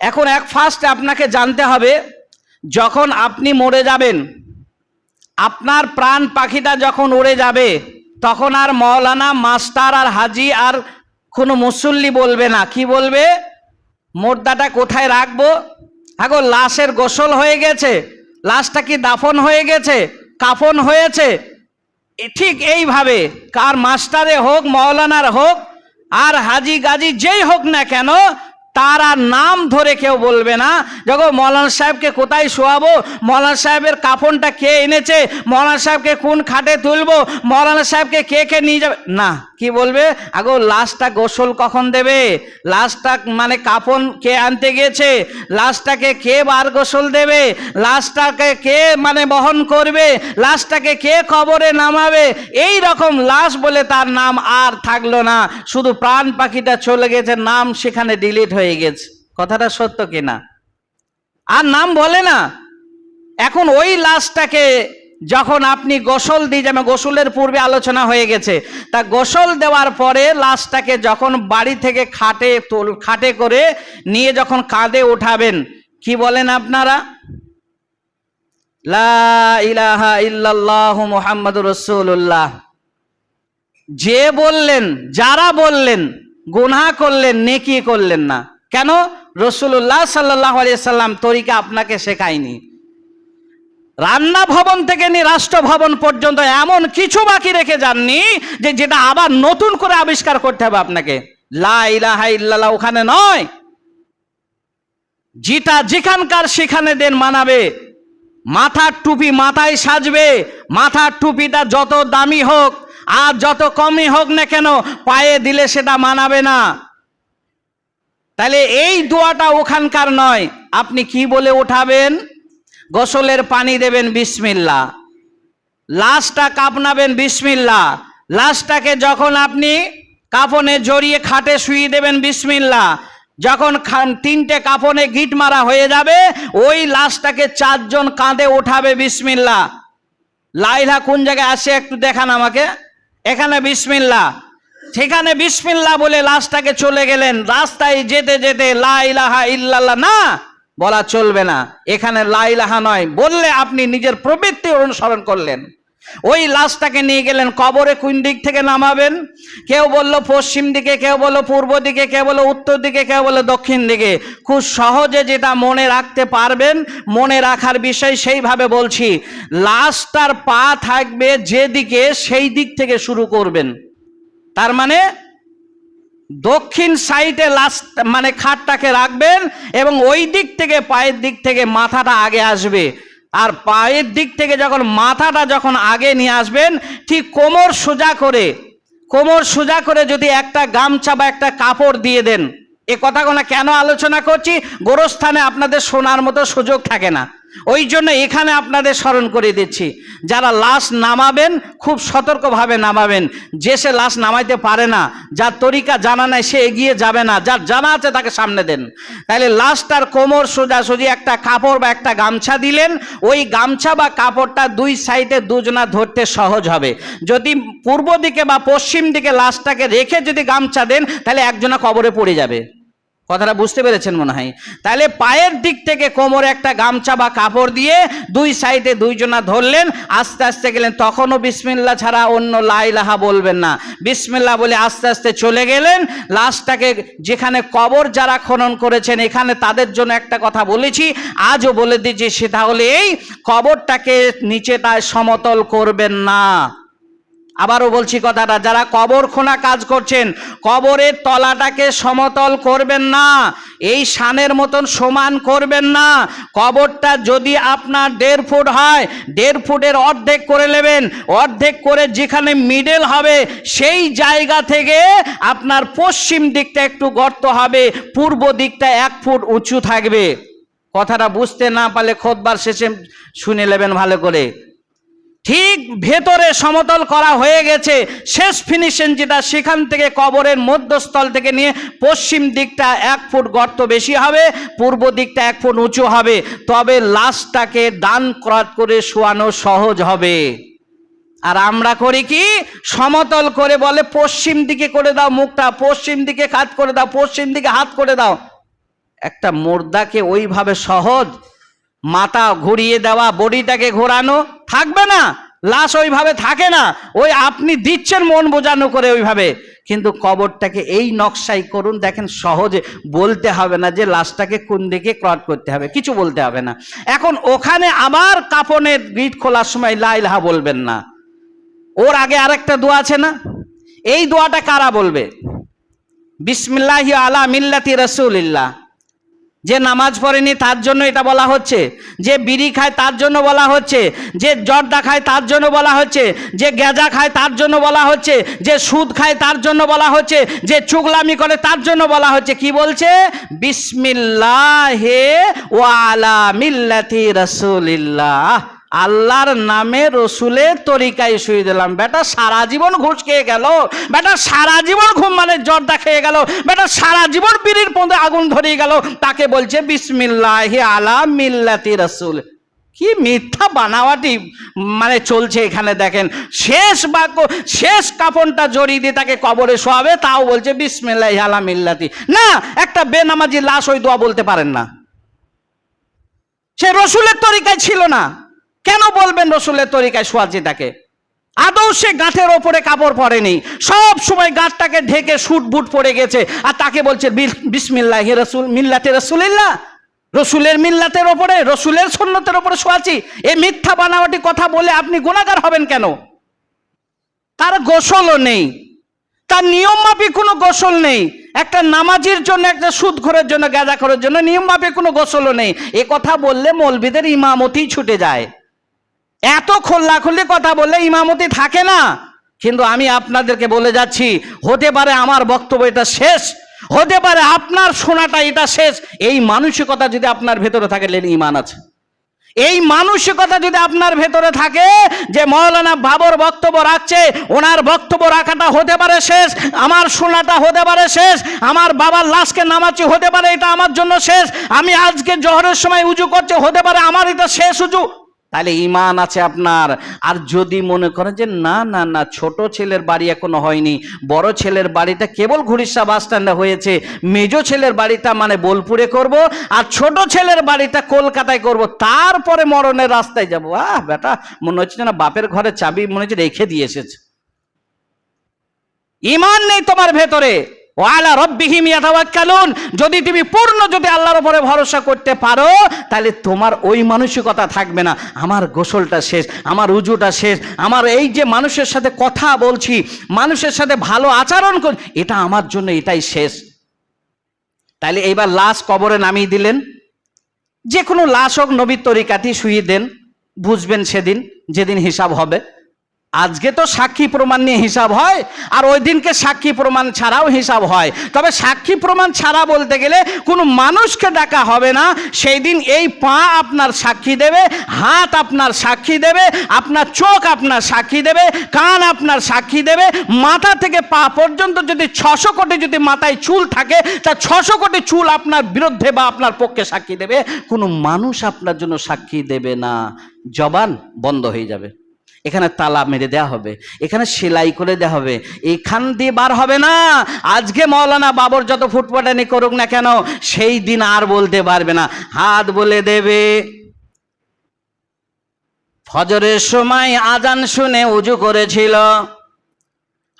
এখন এক ফার্স্ট আপনাকে জানতে হবে, যখন আপনি মরে যাবেন, আপনার প্রাণ পাখিটা যখন উড়ে যাবে, তখন আর মৌলানা মাস্টার আর হাজি আর কোনো মুসল্লি বলবে না। কি বলবে? মোর্দাটা কোথায় রাখব? আগো, লাশের গোসল হয়ে গেছে, লাশটা কি দাফন হয়ে গেছে, কাফন হয়েছে? ঠিক এইভাবে, কার মাস্টারে হোক মৌলানার হোক, আর হাজি গাজি যেই হোক না কেন তার আর নাম ধরে কেউ বলবে না যখন মৌলানা সাহেবকে কোথায় শোয়াবো? মৌলানা সাহেবের কাফনটা কে এনেছে? মৌলানা সাহেবকে কোন খাটে তুলবো? মৌলানা সাহেবকে কে কে নিয়ে যাবে? না, কি বলবে? আগো, লাশটা গোসল কখন দেবে? লাশটা মানে কাফন কে আনতে গেছে লাশটাকে কে বার গোসল দেবে? লাশটাকে কে মানে বহন করবে? লাশটাকে কে কবরে নামাবে? এই রকম লাশ বলে তার নাম আর থাকল না। শুধু প্রাণ পাখিটা চলে গেছে, নাম সেখানে ডিলিট হয়ে গেছে। কথাটা সত্য কিনা? আর নাম বলে না। এখন ওই লাশটাকে যখন আপনি গোসল দিয়ে যাবেন, গোসলের পূর্বে আলোচনা হয়ে গেছে। তা গোসল দেওয়ার পরে লাশটাকে যখন বাড়ি থেকে খাটে খাটে করে নিয়ে যখন কাঁধে উঠাবেন কি বলেন আপনারা? লা ইলাহা ইল্লাল্লাহ মুহাম্মাদুর রাসূলুল্লাহ। যে বললেন, যারা বললেন, গুনাহ করলেন, নেকি করলেন না। কেন? রসুল্লাহ সাল্লাহ সাল্লাম তরিকা আপনাকে শেখায়নি। রান্না ভবন থেকে নিয়ে রাষ্ট্র ভবন পর্যন্ত এমন কিছু বাকি রেখে যাননি যে যেটা আবার নতুন করে আবিষ্কার করতে হবে আপনাকে। লা ওখানে নয়। যেটা যেখানকার সেখানে দেন মানাবে। মাথার টুপি মাথায় সাজবে। মাথার টুপিটা যত দামি হোক আর যত কমই হোক না কেন, পায়ে দিলে সেটা মানাবে না। তাহলে এই দোয়াটা ওখানকার নয়। আপনি কি বলে উঠাবেন? গোসলের পানি দেবেন বিসমিল্লা লাশটা কাপনাবেন বিসমিল্লা লাশটাকে যখন আপনি কাফনে জড়িয়ে খাটে শুয়ে দেবেন বিসমিল্লা যখন খান- তিনটে কাফনে গিট মারা হয়ে যাবে, ওই লাশটাকে চারজন কাঁধে ওঠাবে বিসমিল্লা লাইলা কোন জায়গায় আসে একটু দেখান আমাকে। এখানে বিসমিল্লা সেখানে বিসমিল্লা বলে লাশটাকে চলে গেলেন। রাস্তায় যেতে যেতে লাইলাহা ইল্লাল্লাহ, না, বলা চলবে না। এখানে লাইলাহা নয়, বললে আপনি নিজের প্রবৃত্তি অনুসরণ করলেন। ওই লাশটাকে নিয়ে গেলেন, কবরে কোন দিক থেকে নামাবেন? কেউ বলল পশ্চিম দিকে, কেউ বলল পূর্ব দিকে, কেউ বলল উত্তর দিকে, কেউ বলল দক্ষিণ দিকে। খুব সহজে যেটা মনে রাখতে পারবেন, মনে রাখার বিষয় সেইভাবে বলছি, লাশটার পা থাকবে যেদিকে, সেই দিক থেকে শুরু করবেন। তার মানে দক্ষিণ সাইডে লাস্ট মানে খাটটাকে রাখবেন এবং ওই দিক থেকে পায়ের দিক থেকে মাথাটা আগে আসবে। আর পায়ের দিক থেকে যখন মাথাটা যখন আগে নিয়ে আসবেন, ঠিক কোমর সোজা করে, কোমর সোজা করে যদি একটা গামছা বা একটা কাপড় দিয়ে দেন। এ কথাগুলো কেন আলোচনা করছি? গোরস্থানে আপনাদের শোনার মতো সুযোগ থাকে না। ওই জন্য এখানে আপনাদের স্মরণ করে দিচ্ছি, যারা লাশ নামাবেন, খুব সতর্কভাবে নামাবেন। যে সে লাশ নামাইতে পারে না, যার তরিকা জানা নাই, সে এগিয়ে যাবে না। যার জানা আছে, তাকে সামনে দেন। তাহলে লাশটার কোমর সোজাসুজি একটা কাপড় বা একটা গামছা দিলেন, ওই গামছা বা কাপড়টা দুই সাইডে দুজনা ধরতে সহজ হবে। যদি পূর্ব দিকে বা পশ্চিম দিকে লাশটাকে রেখে যদি গামছা দেন তাহলে একজনা কবরে পড়ে যাবে। কথাটা বুঝতে পেরেছেন মনে হয়। তাহলে পায়ের দিক থেকে কোমরে একটা গামছা বা কাপড় দিয়ে দুই সাইডে দুইজনা ধরলেন, আস্তে আস্তে গেলেন। তখনও বিসমিল্লা ছাড়া অন্য লাইলাহা বলবেন না। বিসমিল্লা বলে আস্তে আস্তে চলে গেলেন। লাশটাকে যেখানে কবর যারা খনন করেছেন, এখানে তাদের জন্য একটা কথা বলেছি। আজও বলে দিচ্ছি সেটা হলে এই কবরটাকে নিচে নিচেটায় সমতল করবেন না। আবারও বলছি কথাটা, যারা কবর খোনা কাজ করছেন, কবরের তলাটাকে সমতল করবেন না, এই শানের মতন সমান করবেন না। কবরটা যদি আপনার দেড় ফুট হয়, দেড় ফুটের অর্ধেক করে নেবেন, অর্ধেক করে যেখানে মিডল হবে, সেই জায়গা থেকে আপনার পশ্চিম দিকটা একটু গর্ত হবে, পূর্ব দিকটা এক ফুট উঁচু থাকবে। কথাটা বুঝতে না পারলে খোদবার শেষে শুনে নেবেন ভালো করে। ঠিক ভেতরে সমতল করা হয়ে গেছে। শেষ ফিনিশিং যেটা সেখান থেকে কবরের মধ্যস্থল থেকে নিয়ে পশ্চিম দিকটা এক ফুট গর্ত বেশি হবে, পূর্ব দিকটা এক ফুট উঁচু হবে। তবে লাশটাকে ডান ক্রত করে শোয়ানো সহজ হবে। আর আমরা করি কি? সমতল করে বলে পশ্চিম দিকে করে দাও মুখটা, পশ্চিম দিকে কাত করে দাও, পশ্চিম দিকে হাত করে দাও। একটা মোর্দাকে ওইভাবে সহজ মাথা ঘুরিয়ে দেওয়া, বডিটাকে ঘোরানো থাকবে না। লাশ ওইভাবে থাকে না। ওই আপনি দিচ্ছেন, মন বোঝানো করে ওইভাবে। কিন্তু কবরটাকে এই নকশাই করুন, দেখেন সহজে বলতে হবে না যে লাশটাকে কোন দিকে ক্রট করতে হবে, কিছু বলতে হবে না। এখন ওখানে আবার কাপনের গিট খোলার সময় লাইলাহা বলবেন না। ওর আগে আরেকটা দোয়া আছে না? এই দোয়াটা কারা বলবে? বিসমিল্লাহি আলা মিল্লাতি রসুলিল্লাহ। যে নামাজ পড়েনি তার জন্য এটা বলা হচ্ছে। যে বিড়ি খায় তার জন্য বলা হচ্ছে। যে জর্দা খায় তার জন্য বলা হচ্ছে। যে গেজা খায় তার জন্য বলা হচ্ছে। যে সুদ খায় তার জন্য বলা হচ্ছে। যে চুগলামি করে তার জন্য বলা হচ্ছে। কি বলছে? বিসমিল্লাহে ওয়ালা মিল্লাতি রসুলিল্লাহ। আল্লাহর নামে রসুলের তরিকায় শুয়ে দিলাম। বেটা, সারা জীবন ঘুষ খেয়ে গেল। বেটা, সারা জীবন ঘুম মানে জর্দা খেয়ে গেল। বেটা, সারা জীবন বিড়ির পদে আগুন ধরিয়ে গেল। তাকে বলছে, বিসমিল্লাহি আলা মিল্লাতি রসুল। কি মিথ্যা বানাওয়াটি মানে চলছে এখানে দেখেন। শেষ বাক্য, শেষ কাপনটা জড়িয়ে দিয়ে তাকে কবরে শোয়াবে, তাও বলছে, বিসমিল্লাহি আলা মিল্লাতি। না, একটা বেনামাজি লাশ ওই দোয়া বলতে পারেন না। সে রসুলের তরিকায় ছিল না। কেন বলবেন রসুলের তরিকায় তাকে আদৌ সে গাঁঠের ওপরে কাপড় পরেনি। সব সময় গাঁটটাকে ঢেকে শুট বুট পড়ে গেছে আর তাকে বলছে বিসমিল্লাহ রসুল মিল্লাতে রসুলিল্লাহ। রসুলের মিল্লাতের ওপরে, রসুলের সন্ন্যতের ওপরে শোয়াচ্ছি এই মিথ্যা বানাওয়াটি কথা বলে আপনি গুণাগার হবেন কেন? তার গোসলও নেই। তার নিয়ম মাফিক কোনো গোসল নেই। একটা নামাজির জন্য, একটা সুদখোরের জন্য গাঁজাখোরের জন্য নিয়ম মাফিক কোনো গোসলও নেই। এ কথা বললে মৌলবিদের ইমামতি ছুটে যায়। এত খোল্লাখুল্লি কথা বললে ইমামতি থাকে না। কিন্তু আমি আপনাদেরকে বলে যাচ্ছি, হতে পারে আমার বক্তব্য এটা শেষ, হতে পারে আপনার শোনাটা এটা শেষ। এই মানসিকতা যদি আপনার ভেতরে থাকে ইমান আছে। এই মানসিকতা যদি আপনার ভেতরে থাকে যে মৌলানা বাবর বক্তব্য রাখছে, ওনার বক্তব্য রাখাটা হতে পারে শেষ, আমার শোনাটা হতে পারে শেষ, আমার বাবার লাশকে নামাচ্ছি হতে পারে, এটা আমার জন্য শেষ, আমি আজকে জহরের সময় উজু করছি, হতে পারে আমার এটা শেষ উজু। তাহলে ইমান আছে আপনার। আর যদি মনে করেন যে, না না না, ছোট ছেলের বাড়ি এখনও হয়নি, বড় ছেলের বাড়িটা কেবল ঘুরিসা বাস স্ট্যান্ডে হয়েছে, মেজো ছেলের বাড়িটা মানে বোলপুরে করব, আর ছোট ছেলের বাড়িটা কলকাতায় করব, তারপরে মরণের রাস্তায় যাব। আহ বেটা মনে হচ্ছে না বাপের ঘরে চাবি মনে হচ্ছে রেখে দিয়ে এসেছে। ইমান নেই তোমার ভেতরে। ওয়ালা রব্বিহিম ইয়াতাওয়াক্কালুন। যদি তুমি পূর্ণ, যদি আল্লাহর উপরে ভরসা করতে পারো, তাহলে তোমার ওই মানসিকতা থাকবে না। আমার গোসলটা শেষ, আমার উজুটা শেষ, আমার এই যে মানুষের সাথে কথা বলছি, মানুষের সাথে ভালো আচরণ কর, এটা আমার জন্য এটাই শেষ। তাহলে এইবার লাশ কবরে নামিয়ে দিলেন। যে কোনো লাশ হোক, নবীর তরিকাটি শুয়ে দেন, বুঝবেন সেদিন, যেদিন হিসাব হবে। আজকে তো সাক্ষী প্রমাণ নিয়ে হিসাব হয়, আর ওই দিনকে সাক্ষী প্রমাণ ছাড়াও হিসাব হয়। তবে সাক্ষী প্রমাণ ছাড়া বলতে গেলে কোনো মানুষকে ডাকা হবে না। সেই দিন এই পা আপনার সাক্ষী দেবে, হাত আপনার সাক্ষী দেবে, আপনার চোখ আপনার সাক্ষী দেবে, কান আপনার সাক্ষী দেবে। মাথা থেকে পা পর্যন্ত যদি ছশো কোটি যদি মাথায় চুল থাকে, তা ছশো কোটি চুল আপনার বিরুদ্ধে বা আপনার পক্ষে সাক্ষী দেবে। কোনো মানুষ আপনার জন্য সাক্ষী দেবে না। জবান বন্ধ হয়ে যাবে। এখানে তালা মেরে দেওয়া হবে, এখানে সেলাই করে দেওয়া হবে, এখান দিয়ে বার হবে না। আজকে মৌলানা বাবর যত ফুটপাটানি করুক না কেন, সেই দিন আর বলতে পারবে না। হাত বলে দেবে, ফজরের সময় আজান শুনে উজু করেছিল,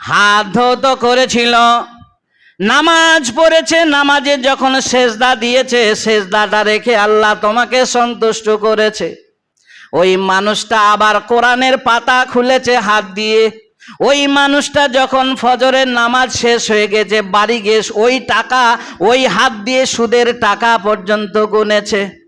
হাত ধৌত করেছিল, নামাজ পড়েছে, নামাজে যখন সেজদা দিয়েছে, সেজদাটা রেখে আল্লাহ তোমাকে সন্তুষ্ট করেছে। ওই মানুষটা আবার কোরআনের পাতা খুলেছে হাত দিয়ে। ওই মানুষটা যখন ফজরের নামাজ শেষ হয়ে গেছে, বাড়ি গিয়ে ওই টাকা, ওই হাত দিয়ে সুদের টাকা পর্যন্ত গুনেছে।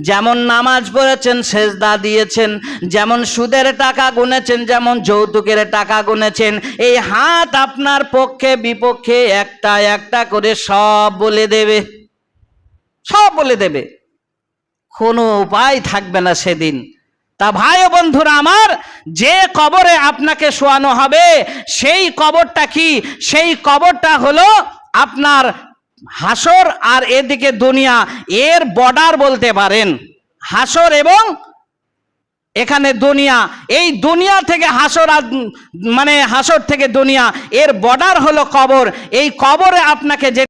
যেমন নামাজ পড়েছেন, সেজদা দিয়েছেন, যেমন সুদের টাকা গুনেছেন, যেমন যৌতুকের টাকা গুনেছেন, এই হাত আপনার পক্ষে, বিপক্ষে একটা একটা করে সব বলে দেবে। সব বলে দেবে। কোনো উপায় থাকবে না সেদিন। তা ভাই ও বন্ধুরা আমার, যে কবরে আপনাকে শোয়ানো হবে, সেই কবরটা কি? সেই কবরটা হলো আপনার হাসর আর এদিকে দুনিয়া, এর বর্ডার বলতে পারেন। হাসর এবং এখানে দুনিয়া, এই দুনিয়া থেকে হাসর মানে হাসর থেকে দুনিয়া, এর বর্ডার হলো কবর। এই কবরে আপনাকে যে